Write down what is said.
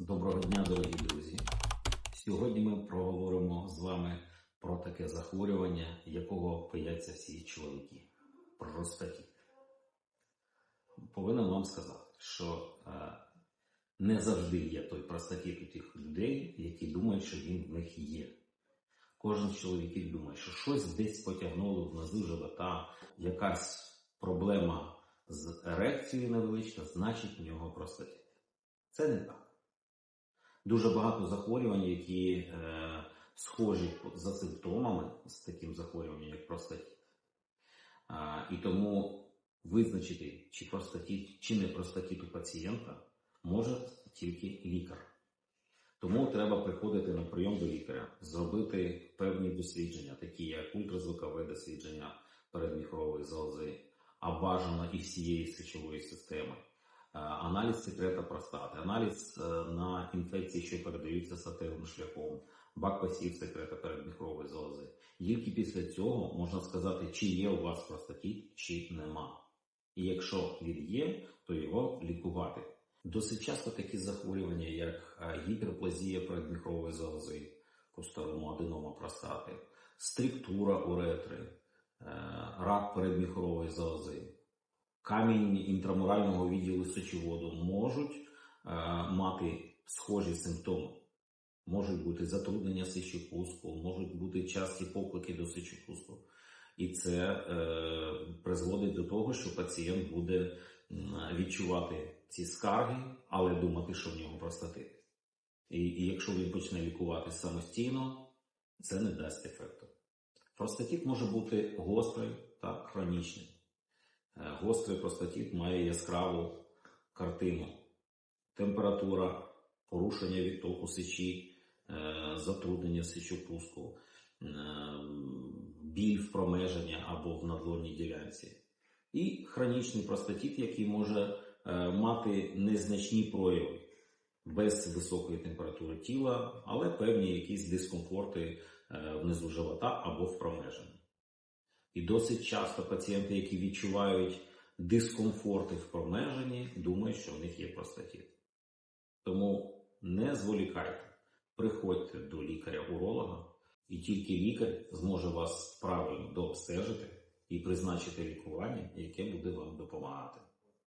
Доброго дня, дорогі друзі. Сьогодні ми проговоримо з вами про таке захворювання, якого бояться всі чоловіки простатіт. Повинен вам сказати, що е, не завжди є той простатіт у тих людей, які думають, що він в них є. Кожен з чоловіків думає, що щось десь потягнуло внизу живота, якась проблема з ерекцією невеличка, значить в нього простатіт. Це не так. Дуже багато захворювань, які е, схожі за симптомами з таким захворюванням, як простатіт. А, і тому визначити, чи простатіт, чи не простатіт у пацієнта може тільки лікар. Тому треба приходити на прийом до лікаря, зробити певні дослідження, такі як ультразвукове дослідження передміхрової залози, а бажано і всієї сечової системи. Е, Аналіз секрета простати, аналіз е, на інфекції, що передаються сатевим шляхом, бак посів секрета передміхрової залози. Тільки після цього можна сказати, чи є у вас простатіт, чи нема. І якщо він є, то його лікувати. Досить часто такі захворювання, як е, гіперплазія передміхрової залози, по-старому аденома простати, стриктура уретри, рак передміхрової залози, камінь інтрамурального відділу сечоводу можуть е, мати схожі симптоми. Можуть бути затруднення сечопуску, можуть бути часті поклики до сечопуску. І це е, призводить до того, що пацієнт буде відчувати ці скарги, але думати, що в нього простатит. І, і якщо він почне лікувати самостійно, це не дасть ефекту. Простатит може бути гострий та хронічний. Гострий простатит має яскраву картину. Температура, порушення відтоку сечі, е, затруднення сечопуску, е, біль в промеження або в надлонній ділянці. І хронічний простатит, який може е, мати незначні прояви без високої температури тіла, але певні якісь дискомфорти внизу живота або в промеженні. І досить часто пацієнти, які відчувають дискомфорти в промеженні, думають, що в них є простатіт. Тому не зволікайте, приходьте до лікаря-уролога, і тільки лікар зможе вас правильно дообстежити і призначити лікування, яке буде вам допомагати.